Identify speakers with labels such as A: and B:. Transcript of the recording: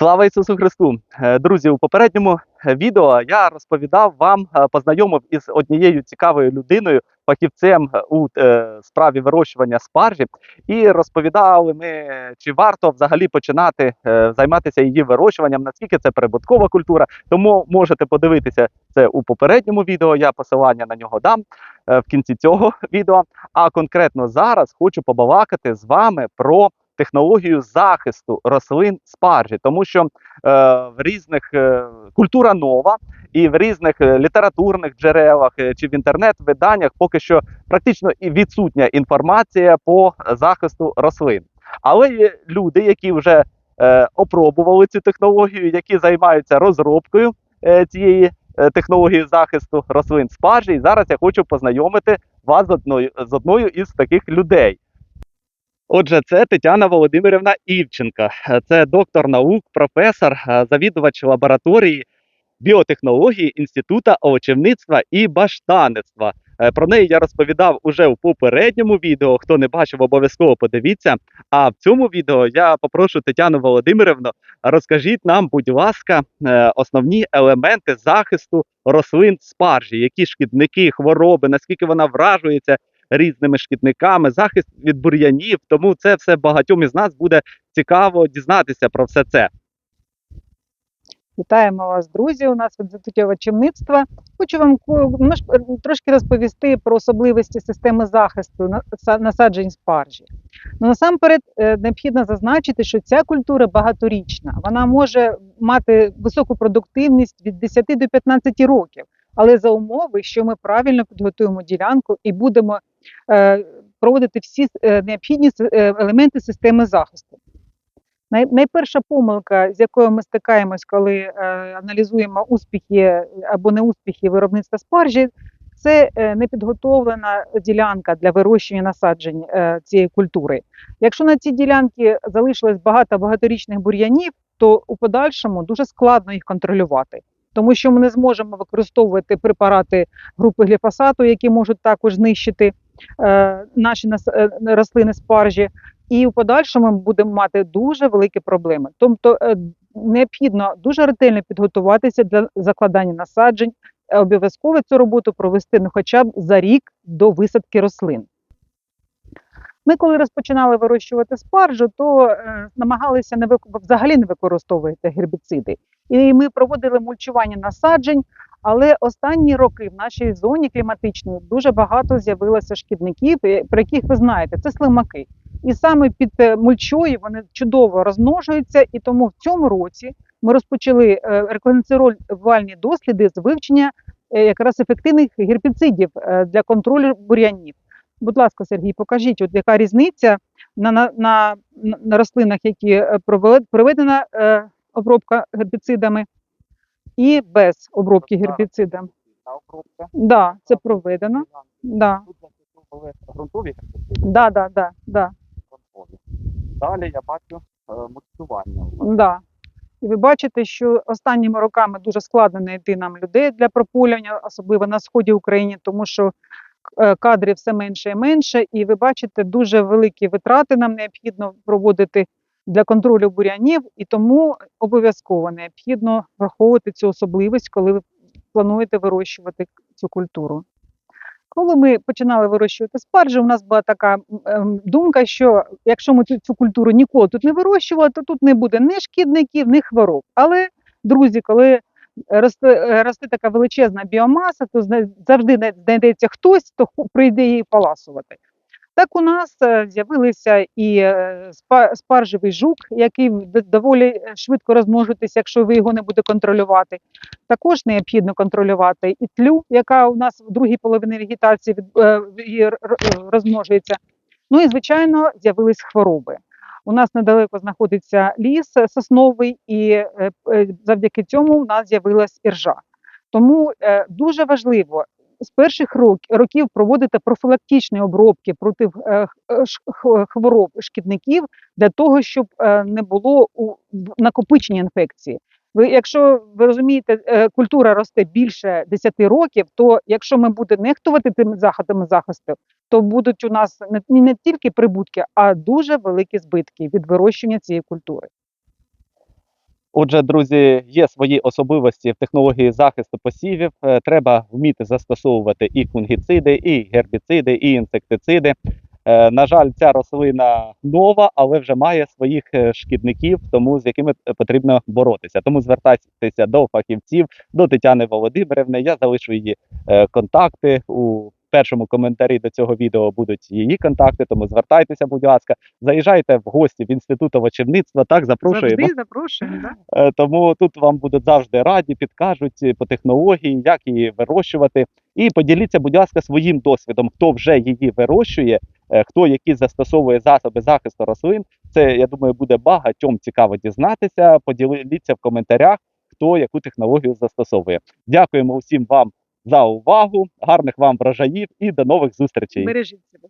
A: Слава Ісусу Христу! Е, Друзі, у попередньому е, відео я розповідав вам, е, познайомив із однією цікавою людиною, фахівцем у справі вирощування спаржі, і розповідали ми, чи варто взагалі починати займатися її вирощуванням, наскільки це прибуткова культура. Тому можете подивитися це у попередньому відео. Я посилання на нього дам в кінці цього відео. А конкретно зараз хочу побалакати з вами про технологію захисту рослин спаржі, тому що е, в різних е, культура нова, і в різних е, літературних джерелах е, чи в інтернет-виданнях поки що практично і відсутня інформація по захисту рослин. Але є люди, які вже е, опробували цю технологію, які займаються розробкою е, цієї е, технології захисту рослин спаржі. І зараз я хочу познайомити вас з одною з одною із таких людей. Отже, це Тетяна Володимирівна Івченка, це доктор наук, професор, завідувач лабораторії біотехнології Інституту овочівництва і баштанництва. Е, Про неї я розповідав уже у попередньому відео. Хто не бачив, обов'язково подивіться. А в цьому відео я попрошу Тетяну Володимирівну, розкажіть нам, будь ласка, е, основні елементи захисту рослин спаржі, які шкідники, хвороби, наскільки вона вражується різними шкідниками, захист від бур'янів. Тому це все багатьом із нас буде цікаво дізнатися про все це.
B: Вітаємо вас, друзі. У нас в інституті овочівництва. Хочу вам ну, трошки розповісти про особливості системи захисту насаджень спаржі. Ну, насамперед е, необхідно зазначити, що ця культура багаторічна. Вона може мати високу продуктивність від 10 до 15 років, але за умови, що ми правильно підготуємо ділянку і будемо проводити всі е, необхідні е, елементи системи захисту. Найперша помилка, з якою ми стикаємось, коли е, аналізуємо успіхи або неуспіхи виробництва спаржі, це е, непідготовлена ділянка для вирощування насаджень е, цієї культури. Якщо на цій ділянці залишилось багато багаторічних бур'янів, то у подальшому дуже складно їх контролювати, тому що ми не зможемо використовувати препарати групи гліфосату, які можуть також знищити е, наші е, рослини спаржі і в подальшому ми будемо мати дуже великі проблеми. Тобто е, необхідно дуже ретельно підготуватися для закладання насаджень, е, обов'язково цю роботу провести ну, хоча б за рік до висадки рослин. Ми, коли розпочинали вирощувати спаржу, то е, намагалися не вик... взагалі не використовувати гербіциди. І ми проводили мульчування насаджень, але останні роки в нашій зоні кліматичній дуже багато з'явилося шкідників, про яких ви знаєте, це слимаки. І саме під е, мульчою вони чудово розмножуються, і тому в цьому році ми розпочали е, досліди з вивчення е, якраз ефективних гербіцидів е, для контролю бур'янів. Будь ласка, Сергій, покажіть, от яка різниця на, на, на, на рослинах, які проведена обробка гербіцидами, і без обробки
A: Ага.
B: гербіцидом.
A: Обробка.
B: Да, це проведено. Да,
A: Тут ґрунтові гербіциди,
B: да, да, да, да.
A: Далі я бачу е, мульчування. у вас.
B: да. І ви бачите, що останніми роками дуже складно знайти нам людей для прополювання, особливо на сході України, тому що е, кадрів все менше і менше. І ви бачите, дуже великі витрати нам необхідно проводити для контролю бур'янів, і тому обов'язково необхідно враховувати цю особливість, коли ви плануєте вирощувати цю культуру. Коли ми починали вирощувати спаржу, у нас була така ем, думка, що якщо ми цю, цю культуру ніколи тут не вирощували, то тут не буде ні шкідників, ні хвороб. Але, друзі, коли росте, росте така величезна біомаса, то завжди знай- знайдеться хтось, хто прийде її поласувати. Так у нас е, з'явилися і е, спаржевий жук, який доволі е, швидко розмножується, якщо ви його не будете контролювати. Також необхідно контролювати і тлю, яка у нас в другій половині вегетації розмножується. Ну і звичайно з'явились хвороби. У нас недалеко знаходиться ліс сосновий, і завдяки цьому у нас з'явилась іржа. Тому дуже важливо з перших рок- років проводити профілактичні обробки проти е, ш- х- хвороб шкідників для того, щоб е, не було накопичення інфекції. Ви, якщо ви розумієте, е, культура росте більше 10 років, то якщо ми будемо нехтувати тими заходами захисту, то будуть у нас не тільки прибутки, а дуже великі збитки від вирощення цієї культури.
A: Отже, друзі, є свої особливості в технології захисту посівів. Е, Треба вміти застосовувати і фунгіциди, і гербіциди, і інсектициди. Е, На жаль, ця рослина нова, але вже має своїх е, шкідників, тому з якими потрібно боротися. Тому звертайтеся до фахівців, до Тетяни Володимирівни. Я залишу її контакти у першому коментарі до цього відео будуть її контакти. Тому звертайтеся, будь ласка, заїжджайте в гості в інститут овочівництва. Так запрошуємо.
B: Завжди запрошуємо. Да?
A: Е, Тому тут вам будуть завжди раді, підкажуть е, по технології, як її вирощувати. І поділіться, будь ласка, своїм досвідом, хто вже її вирощує, е, хто які застосовує засоби захисту рослин. Це я думаю, буде багатьом цікаво дізнатися. Поділіться в коментарях, хто яку технологію застосовує. Дякуємо усім вам за увагу, гарних вам врожаїв і до нових зустрічей.
B: Бережіть себе.